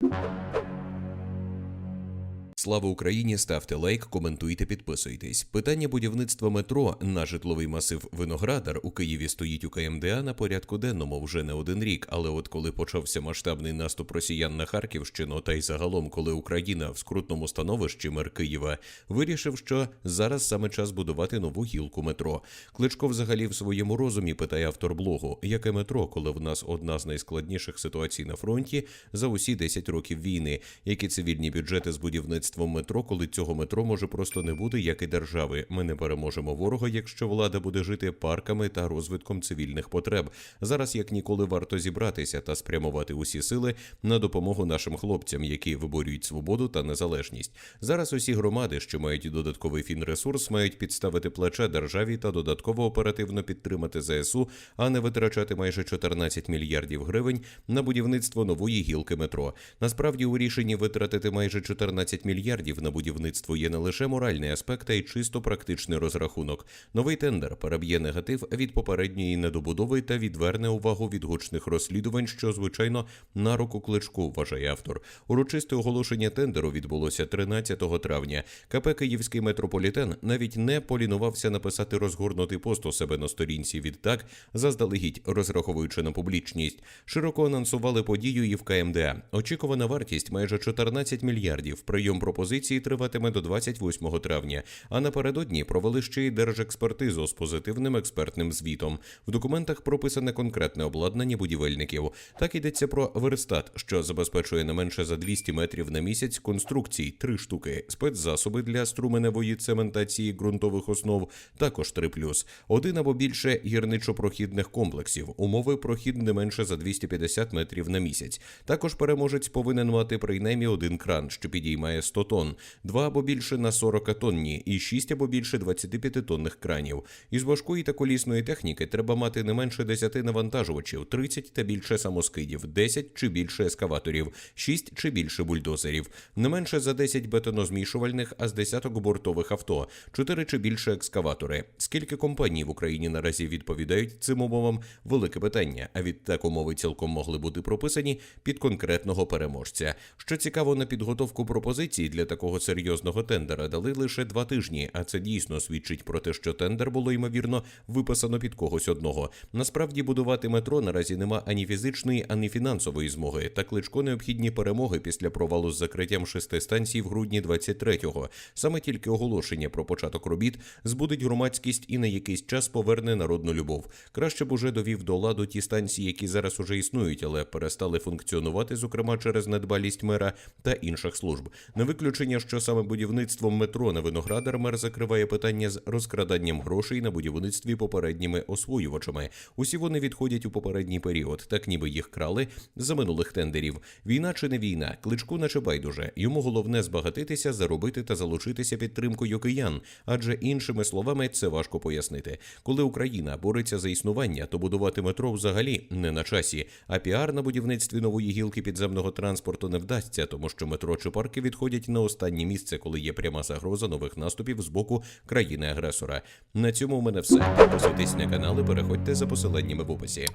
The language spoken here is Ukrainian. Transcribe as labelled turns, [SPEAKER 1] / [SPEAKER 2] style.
[SPEAKER 1] you Слава Україні! Ставте лайк, коментуйте, підписуйтесь. Питання будівництва метро на житловий масив Виноградар у Києві стоїть у КМДА на порядку денному вже не один рік. Але от коли почався масштабний наступ росіян на Харківщину, та й загалом, коли Україна в скрутному становищі мер Києва вирішив, що зараз саме час будувати нову гілку метро. Кличко взагалі в своєму розумі питає автор блогу, яке метро, коли в нас одна з найскладніших ситуацій на фронті за усі 10 років війни, які цивільні бюджети з будівництвом метро, коли цього метро може просто не бути, як і держави. Ми не переможемо ворога, якщо влада буде жити парками та розвитком цивільних потреб. Зараз як ніколи варто зібратися та спрямувати усі сили на допомогу нашим хлопцям, які виборюють свободу та незалежність. Зараз усі громади, що мають додатковий фінресурс, мають підставити плече державі та додатково оперативно підтримати ЗСУ, а не витрачати майже 14 мільярдів гривень на будівництво нової гілки метро. Насправді у рішенні витратити майже 14 мільярдів на будівництво є не лише моральний аспект, а й чисто практичний розрахунок. Новий тендер переб'є негатив від попередньої недобудови та відверне увагу від гучних розслідувань, що звичайно на руку кличку, вважає автор. Урочисте оголошення тендеру відбулося 13 травня. КП Київський метрополітен навіть не полінувався написати розгорнутий пост у себе на сторінці. Відтак, заздалегідь розраховуючи на публічність, широко анонсували подію і в КМДА. Очікувана вартість майже 14 мільярдів. Прийом пропозиції триватиме до 28 травня. А напередодні провели ще й держекспертизу з позитивним експертним звітом. В документах прописане конкретне обладнання будівельників. Так йдеться про верстат, що забезпечує не менше за 200 метрів на місяць конструкцій, три штуки, спецзасоби для струменевої цементації ґрунтових основ, також 3+, один або більше гірничо-прохідних комплексів, умови прохід не менше за 250 метрів на місяць. Також переможець повинен мати принаймні один кран, що підіймає 100 тонн, два або більше на 40 тонні і 6 або більше 25 тонних кранів. Із важкої та колісної техніки треба мати не менше 10 навантажувачів, 30 та більше самоскидів, 10 чи більше ескаваторів, 6 чи більше бульдозерів, не менше за 10 бетонозмішувальних, а з десяток бортових авто, 4 чи більше екскаватори. Скільки компаній в Україні наразі відповідають цим умовам? Велике питання. А відтак умови цілком могли бути прописані під конкретного переможця. Що цікаво, на підготовку пропозицій для такого серйозного тендера дали лише два тижні, а це дійсно свідчить про те, що тендер було ймовірно виписано під когось одного. Насправді будувати метро наразі нема ані фізичної, ані фінансової змоги. Та кличко необхідні перемоги після провалу з закриттям шести станцій в грудні 23-го. Саме тільки оголошення про початок робіт збудить громадськість і на якийсь час поверне народну любов. Краще б уже довів до ладу ті станції, які зараз уже існують, але перестали функціонувати, зокрема через недбалість мера та інших служб. Не виключення, що саме будівництвом метро на виноградар мер закриває питання з розкраданням грошей на будівництві попередніми освоювачами. Усі вони відходять у попередній період, так ніби їх крали за минулих тендерів. Війна чи не війна, кличку наче байдуже. Йому головне збагатитися, заробити та залучитися підтримкою киян, адже іншими словами це важко пояснити. Коли Україна бореться за існування, то будувати метро взагалі не на часі. А піар на будівництві нової гілки підземного транспорту не вдасться, тому що метро чи парки відходять на останнє місце, коли є пряма загроза нових наступів з боку країни-агресора. На цьому у мене все. Підписуйтесь на канал і переходьте за посиланнями в описі.